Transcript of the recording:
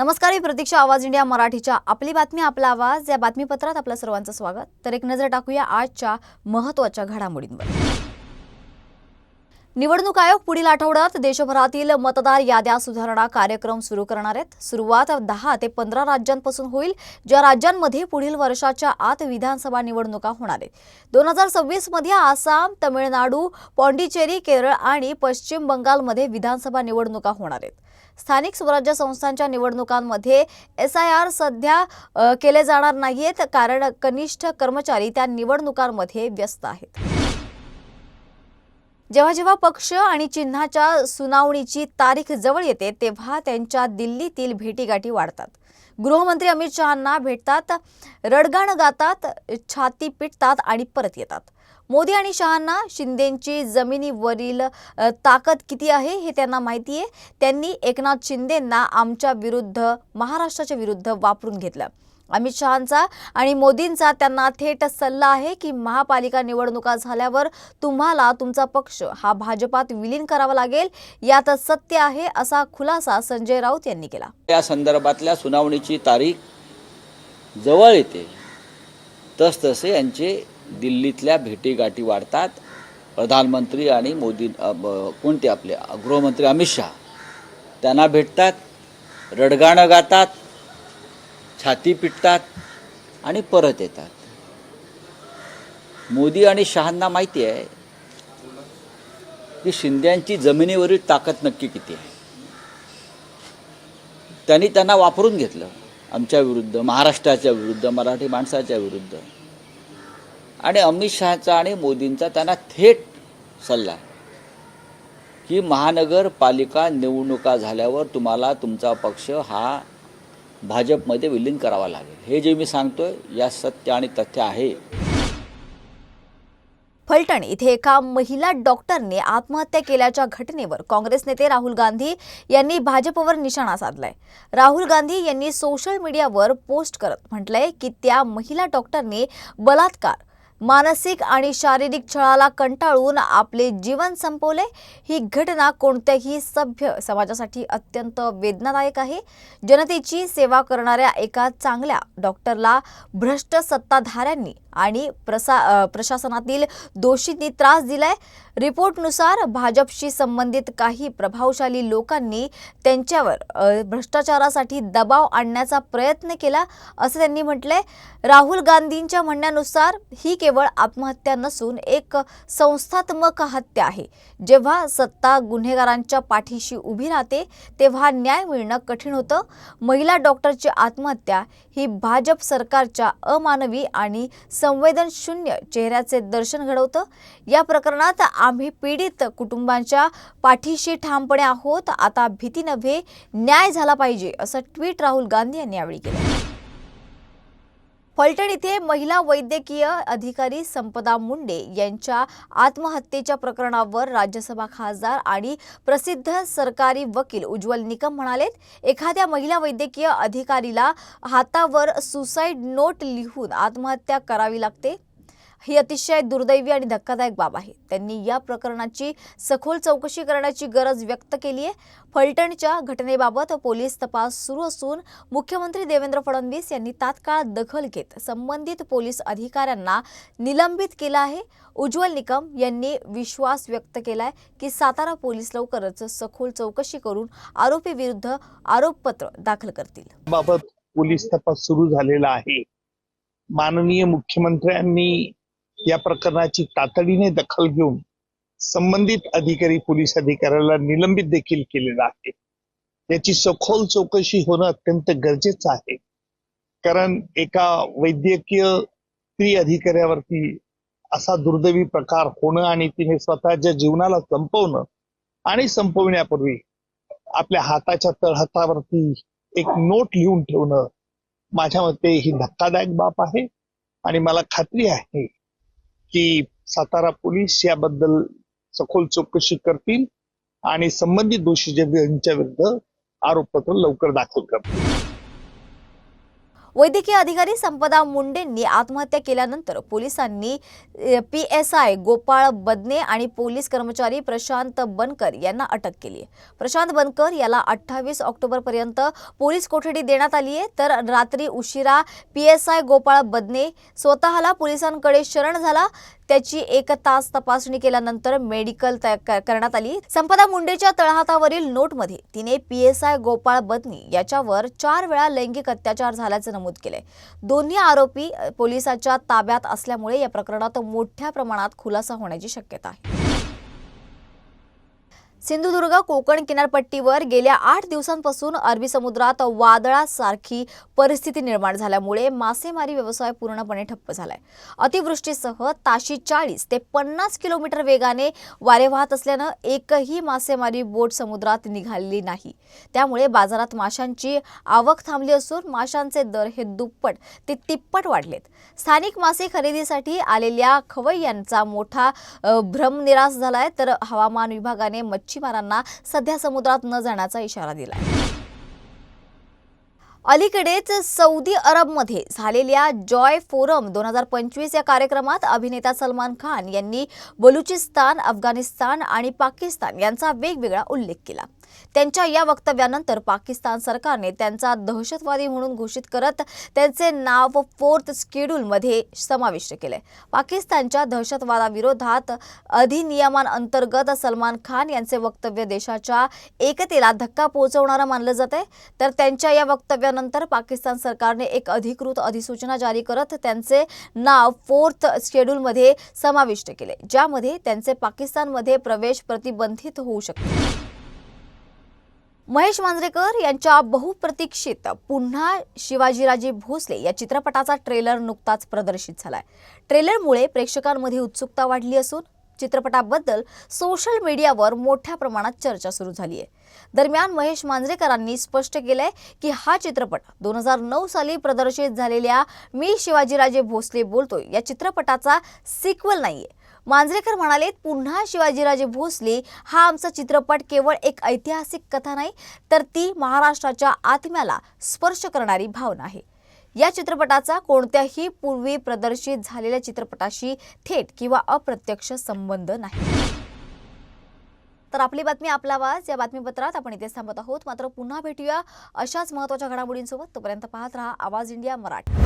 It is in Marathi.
नमस्कार मी प्रतीक्षा आवाज इंडिया मराठीच्या आपली बातमी आपला आवाज. या बातमीपत्रात आपलं सर्वांचं स्वागत. तर एक नजर टाकूया आजच्या महत्त्वाच्या घडामोडींवर. निवडणूक आयोग पुढील आठवड्यात देशभरातील मतदार याद्या सुधारणा कार्यक्रम सुरू करणार आहेत. सुरुवात दहा ते पंधरा राज्यांपासून होईल ज्या राज्यांमध्ये पुढील वर्षाच्या आत विधानसभा निवडणुका होणार आहेत. दोन हजार सव्वीसमध्ये आसाम तमिळनाडू पॉंडिचेरी केरळ आणि पश्चिम बंगालमध्ये विधानसभा निवडणुका होणार आहेत. स्थानिक स्वराज्य संस्थांच्या निवडणुकांमध्ये एस आय आर सध्या केले जाणार नाहीयेत कारण कनिष्ठ कर्मचारी त्या निवडणुकांमध्ये व्यस्त आहेत. जेव्हा जेव्हा पक्ष आणि चिन्हाच्या सुनावणीची तारीख जवळ येते तेव्हा त्यांच्या दिल्लीतील भेटीगाठी वाढतात. गृहमंत्री अमित शहांना भेटतात रडगाण गातात छाती पिटतात आणि परत येतात. मोदी आणि शहांना शिंदेंची जमिनीवरील ताकद किती आहे हे त्यांना माहिती आहे त्यांनी एकनाथ शिंदेंना आमच्या विरुद्ध महाराष्ट्राच्या विरुद्ध वापरून घेतलं. अमित शहांचा आणि मोदींचा त्यांना थेट सल्ला आहे की महापालिका निवडणुका झाल्यावर तुम्हाला तुमचा पक्ष हा भाजपात विलीन करावा लागेल. यात सत्य आहे असा खुलासा संजय राऊत यांनी केला. या संदर्भातल्या सुनावणीची तारीख जवळ येते. तसतसे यांचे दिल्लीतल्या भेटीगाठी वाढतात. प्रधानमंत्री आणि मोदी कोणते आपले गृहमंत्री अमित शहा त्यांना भेटतात रडगाणं गातात छाती पिटतात आणि परत येतात. मोदी आणि शहांना माहिती आहे की शिंद्यांची जमिनीवरील ताकद नक्की किती आहे. त्यांनी त्यांना वापरून घेतलं आमच्या विरुद्ध महाराष्ट्राच्या विरुद्ध मराठी माणसाच्या विरुद्ध. आणि अमित शहाचा आणि मोदींचा त्यांना थेट सल्ला. आहे की महानगरपालिका निवडणुका झाल्यावर तुम्हाला तुमचा पक्ष हा भाजपमध्ये विलीन करावा लागेल. हे जे मी सांगतोय या सत्य आणि तथ्य आहे. फलटण इथे एका महिला डॉक्टरने आत्महत्या केल्याच्या घटनेवर काँग्रेस नेते राहुल गांधी यांनी भाजपवर निशाणा साधलाय. राहुल गांधी यांनी सोशल मीडियावर पोस्ट करत म्हटलंय की त्या महिला डॉक्टरने बलात्कार मानसिक आणि शारीरिक छळाला कंटाळून आपले जीवन संपवले. ही घटना कोणत्याही सभ्य समाजासाठी अत्यंत वेदनादायक आहे. जनतेची सेवा करणाऱ्या एका चांगल्या डॉक्टरला भ्रष्ट सत्ताधाऱ्यांनी आणि प्रसा प्रशासनातील दोषींनी त्रास दिलाय. रिपोर्टनुसार भाजपशी संबंधित काही प्रभावशाली लोकांनी त्यांच्यावर भ्रष्टाचारासाठी दबाव आणण्याचा प्रयत्न केला असं त्यांनी म्हटलंय. राहुल गांधींच्या म्हणण्यानुसार ही केवळ आत्महत्या नसून एक संस्थात्मक हत्या आहे. जेव्हा सत्ता गुन्हेगारांच्या पाठीशी उभी राहते तेव्हा न्याय मिळणं कठीण होतं. महिला डॉक्टरची आत्महत्या ही भाजप सरकारच्या अमानवी आणि संवेदनशून्य चेहऱ्याचे दर्शन घडवतं. या प्रकरणात आम्ही पीडित कुटुंबांच्या पाठीशी ठामपणे आहोत. आता भीती नव्हे न्याय झाला पाहिजे असं ट्विट राहुल गांधी यांनी यावेळी केलं. फलटण इथे महिला वैद्यकीय अधिकारी संपदा मुंडे यांच्या आत्महत्येच्या प्रकरणावर राज्यसभा खासदार आणि प्रसिद्ध सरकारी वकील उज्ज्वल निकम म्हणालेत एखाद्या महिला वैद्यकीय अधिकारीला हातावर सुसाईड नोट लिहून आत्महत्या करावी लागते? ही अतिशय दुर्दैवी आणि धक्कादायक बाब आहे. त्यांनी या प्रकरणाची सखोल चौकशी करण्याची गरज व्यक्त केली आहे. फलटणच्या घटनेबाबत पोलीस तपास सुरू असून मुख्यमंत्री देवेंद्र फडणवीस यांनी तात्काळ दखल घेत संबंधित पोलीस अधिकाऱ्यांना निलंबित केलं आहे. उज्ज्वल निकम यांनी विश्वास व्यक्त केलाय की सातारा पोलीस लवकरच सखोल चौकशी करून आरोपी विरुद्ध आरोपपत्र दाखल करतील. बाबत पोलीस तपास सुरू झालेला आहे. माननीय मुख्यमंत्र्यांनी या प्रकरणाची तातडीने दखल घेऊन संबंधित अधिकारी पोलीस अधिकाऱ्याला निलंबित देखील केलेलं आहे. याची सखोल चौकशी होणं अत्यंत गरजेचं आहे. कारण एका वैद्यकीय स्त्री अधिकाऱ्यावरती असा दुर्दैवी प्रकार होणं आणि तिने स्वतःच्या जीवनाला संपवणं आणि संपवण्यापूर्वी आपल्या हाताच्या तळहातावरती एक नोट लिहून ठेवणं माझ्या मते ही धक्कादायक बाब आहे आणि मला खात्री आहे की सातारा पोलीस याबद्दल सखोल चौकशी करतील आणि संबंधित दोषी यांच्या विरुद्ध आरोपपत्र लवकर दाखल करतील. वैद्यकीय अधिकारी संपदा मुंडेंनी आत्महत्या केल्यानंतर पोलिसांनी P S I Gopal Badane आणि पोलीस कर्मचारी प्रशांत बनकर यांना अटक केली प्रशांत बनकर याला अठ्ठावीस ऑक्टोबरपर्यंत पोलीस कोठडी देण्यात आली आहे. तर रात्री उशिरा P S I Gopal Badne स्वतःला पोलिसांकडे शरण झाला. त्याची एक तास तपासणी केल्यानंतर मेडिकल करण्यात आली. संपदा मुंडेच्या तळहातावरील नोटमध्ये तिने P S I Gopal Badni याच्यावर चार वेळा लैंगिक अत्याचार झाल्याचं नमूद केले दोन्ही आरोपी पोलिसाच्या ताब्यात असल्यामुळे या प्रकरणात मोठ्या प्रमाणात खुलासा होण्याची शक्यता आहे. सिंधुदुर्ग कोकण किनारपट्टीवर गेल्या आठ दिवसांपासून अरबी समुद्रात वादळासारखी परिस्थिती निर्माण झाल्यामुळे मासेमारी व्यवसाय पूर्णपणे ठप्प झालाय. अतिवृष्टीसह ताशी चाळीस ते पन्नास किलोमीटर वेगाने वारे वाहत असल्यानं एकही मासेमारी बोट समुद्रात निघालेली नाही. त्यामुळे बाजारात माशांची आवक थांबली असून माशांचे दर हे दुप्पट ते तिप्पट वाढलेत. स्थानिक मासे खरेदीसाठी आलेल्या खवय्यांचा मोठा भ्रमनिराश भ्रमनिरास झालाय. तर हवामान विभागाने मच्छीमारांना सध्या समुद्रात न जाण्याचा इशारा दिला अलीकडेच सौदी अरबमध्ये झालेल्या जॉय फोरम दोन हजार पंचवीस या कार्यक्रमात अभिनेता सलमान खान यांनी बलुचिस्तान अफगाणिस्तान आणि पाकिस्तान यांचा वेगवेगळा उल्लेख केला. त्यांच्या या वक्तव्यानंतर पाकिस्तान सरकारने त्यांचा दहशतवादी म्हणून घोषित करत त्यांचे नाव फोर्थ स्केड्यूलमध्ये समाविष्ट केले. पाकिस्तानच्या दहशतवादाविरोधात अधिनियमांअंतर्गत सलमान खान यांचे वक्तव्य देशाच्या एकतेला धक्का पोहोचवणारं मानलं जात आहे. तर त्यांच्या या वक्तव्यानंतर पाकिस्तान सरकारने एक अधिकृत अधिसूचना जारी करत त्यांचे नाव फोर्थ शेड्यूलमध्ये समाविष्ट केले ज्यामध्ये त्यांचे पाकिस्तानमध्ये प्रवेश प्रतिबंधित होऊ शकते. महेश मांजरेकर यांच्या बहुप्रतीक्षित पुन्हा शिवाजीराजे भोसले या चित्रपटाचा ट्रेलर नुकताच प्रदर्शित झालाय. ट्रेलरमुळे प्रेक्षकांमध्ये उत्सुकता वाढली असून चित्रपटाबद्दल सोशल मीडियावर मोठ्या प्रमाणात चर्चा सुरू झाली आहे दरम्यान महेश मांजरेकरांनी स्पष्ट केलंय की हा चित्रपट दोन हजार नऊ साली प्रदर्शित झालेल्या मी शिवाजीराजे भोसले बोलतोय या चित्रपटाचा सिक्वल नाहीये. मांजरेकर म्हणाले पुन्हा शिवाजीराजे भोसले हा आमचा चित्रपट केवळ एक ऐतिहासिक कथा नाही तर ती महाराष्ट्राच्या आत्म्याला स्पर्श करणारी भावना आहे. या चित्रपटाचा कोणत्याही पूर्वी प्रदर्शित झालेल्या चित्रपटाशी थेट किंवा अप्रत्यक्ष संबंध नाही. तर आपली बातमी आपला आवाज. या बातमीपत्रात आपण इथेच थांबत आहोत. मात्र पुन्हा भेटूया अशाच महत्त्वाच्या घडामोडींसोबत. तोपर्यंत पाहत रहा आवाज इंडिया मराठी.